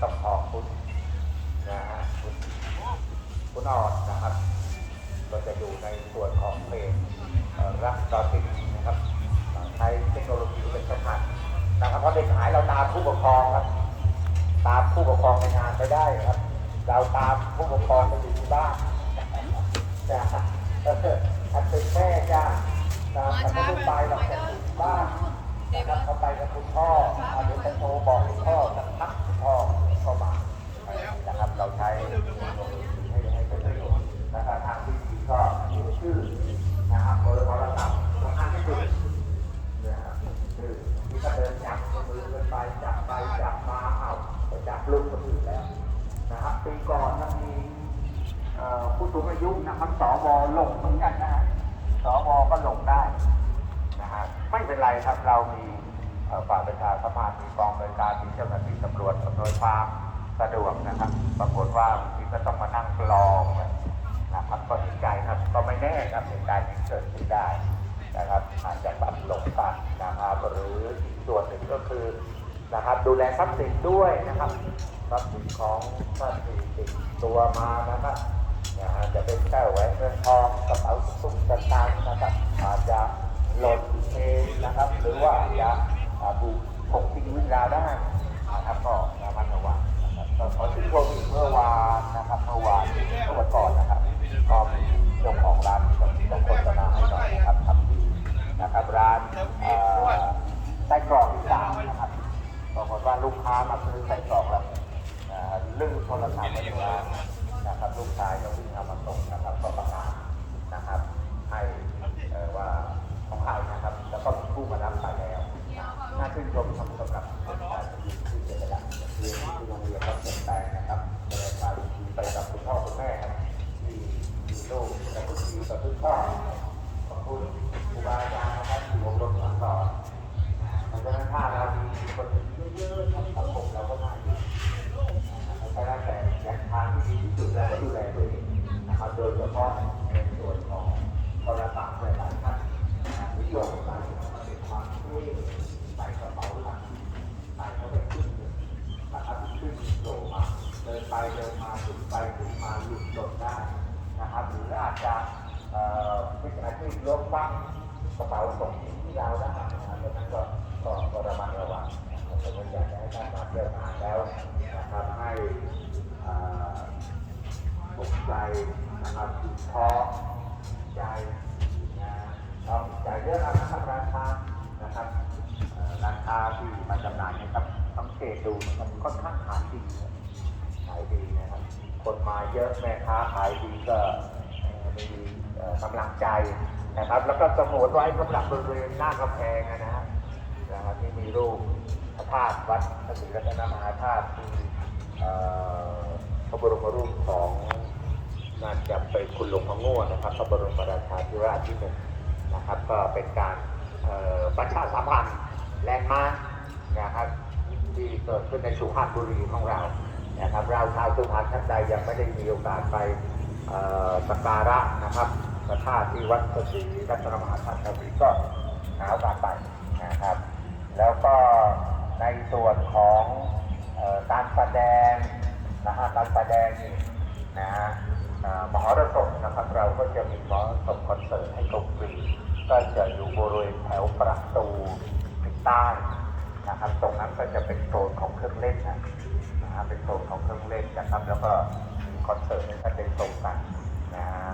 ต้องขอบคุณนะฮะคุณคุณออดนะครับ ก็จะอยู่ในส่วนของเพลงเอ่อรักดอติกนะครับใช้เทคโนโลยีเป็นสำคัญนะครับเพราะเด็กหายเราตามผู้ปกครองครับ ตามผู้ปกครองในงานไปได้ครับ เราตามผู้ปกครองไปอยู่ที่บ้านจ้ะออถ้าเป็นแม่จ้าต่ไม่ได้ไปหรอกบ้านนะครับเขาไปกับคุณพ่อเอาเดี๋ยวจะโทรบอกคุณพ่อจะทักคุณพ่อเข้ามานะครับ เราใช้เทคโนโลยีให้ให้เป็นประโยชน์นะครับทางที่ดีก็มีชื่อนะครับเบอร์โทรศัพท์สำคัญที่สุด นะครับคือที่ก็เดินจับมือกันไปจับไปจับมาเอาไปจับลูกคนอื่นแล้วนะครับ ปีก่อนมันมีผู้สูงอายุนะครับสวลงเหมือนกันนะฮะสวก็ลงได้นะฮะไม่เป็นไรครับเรามีฝ่ายประชาสัมพันธ์มีกองบริการมีเจ้าหน้าที่ตำรวจอำนวยความสะดวกนะครับ ปรากฏว่าบางทีก็ต้องมานั่งกรองนะครับก็เห็นใจครับ ก็ไม่แน่ครับเหตุการณ์นี้เกิดขึ้นได้นะครับอาจจะปรับลงกันนะครับหรืออีกส่วนหนึ่งก็คือนะครับดูแลทรัพย์สินด้วยนะครับทรัพย์สินของท่านที่ ตัวมานะครับอาจจะเป็นแก้วแหวนเงินทองกระเป๋าตุ้งต่างนะครับอาจจะหล่นเองนะครับ หรือว่าจะบุ๊กถกทิ้งวิญญาได้นะครับก็ระมัดระวังนะครับ เพราะฉะนั้นถ้าเรามีคนเยอะๆทำสังคมเราก็น่าอยู่เพราะฉะนั้นแต่อย่างทางที่ดีที่สุดแล้วก็ดูแลตัวเองนะครับโดยเฉพาะในส่วนของโทรศัพท์หลายๆท่านนิยมใส่เป็นความเท่ใส่กระเป๋าหลังใส่เข้าไปขึ้นนะครับขึ้นโผล่มาเดินไปเดินมาถึงไปถึงมาหลุดหล่นได้นะครับหรืออาจจะเอ่อวิชาชีพล้วงบ้างกระเป๋าส่งที่เราได้นะครับดังนั้นก็ ก็ก็ระมัดระวังนะครับผมอยากจะให้ท่านมาเที่ยวงานแล้วนะครับให้อ่าปลุกใจนะครับท้อใจนะต้องใจเรื่องนะครับราคานะครับราคาที่มาจำหน่ายนะครับสังเกตดูมันค่อนข้างขายดีขายดีนะครับคนมาเยอะแม่ค้าขายดีก็มีกำลังใจนะครับ แล้วก็สมุดไว้สำหรับบริเวณหน้ากำแพงอะนะฮะ นะครับที่มีรูปพระธาตุวัดพระศรีรัตนมหาธาตุที่เอ่อพระบรมรูปของน่าจะเป็นคุณหลวงพ่อโง่นะครับพระบรมราชาธิราชที่หนึ่งนะครับก็เป็นการประชาสัมพันธ์แลนด์มาร์คนะครับที่เกิดขึ้นในสุพรรณบุรีของเรานะครับเราชาวสุพรรณท่านใดยังไม่ได้มีโอกาสไปสักการะนะครับพระธาตุที่วัดพระศรีรัตนมหาธาตุก็หาโอกาสไปนะครับ แล้วก็ในส่วนของออการแสดงนะฮะการแสดงนี่นะฮะมหรสพนะครับเราก็จะมีมหรสพคอนเสิร์ตให้ชมฟรีก็จะอยู่บริเวณแถวประตูทิศใต้นะครับตรงนั้นก็จะเป็นโซนของเครื่องเล่นนะนะฮะเป็นโซนของเครื่องเล่นนะครับ แล้วก็มีคอนเสิร์ตให้ท่านได้ชมกันะฮะ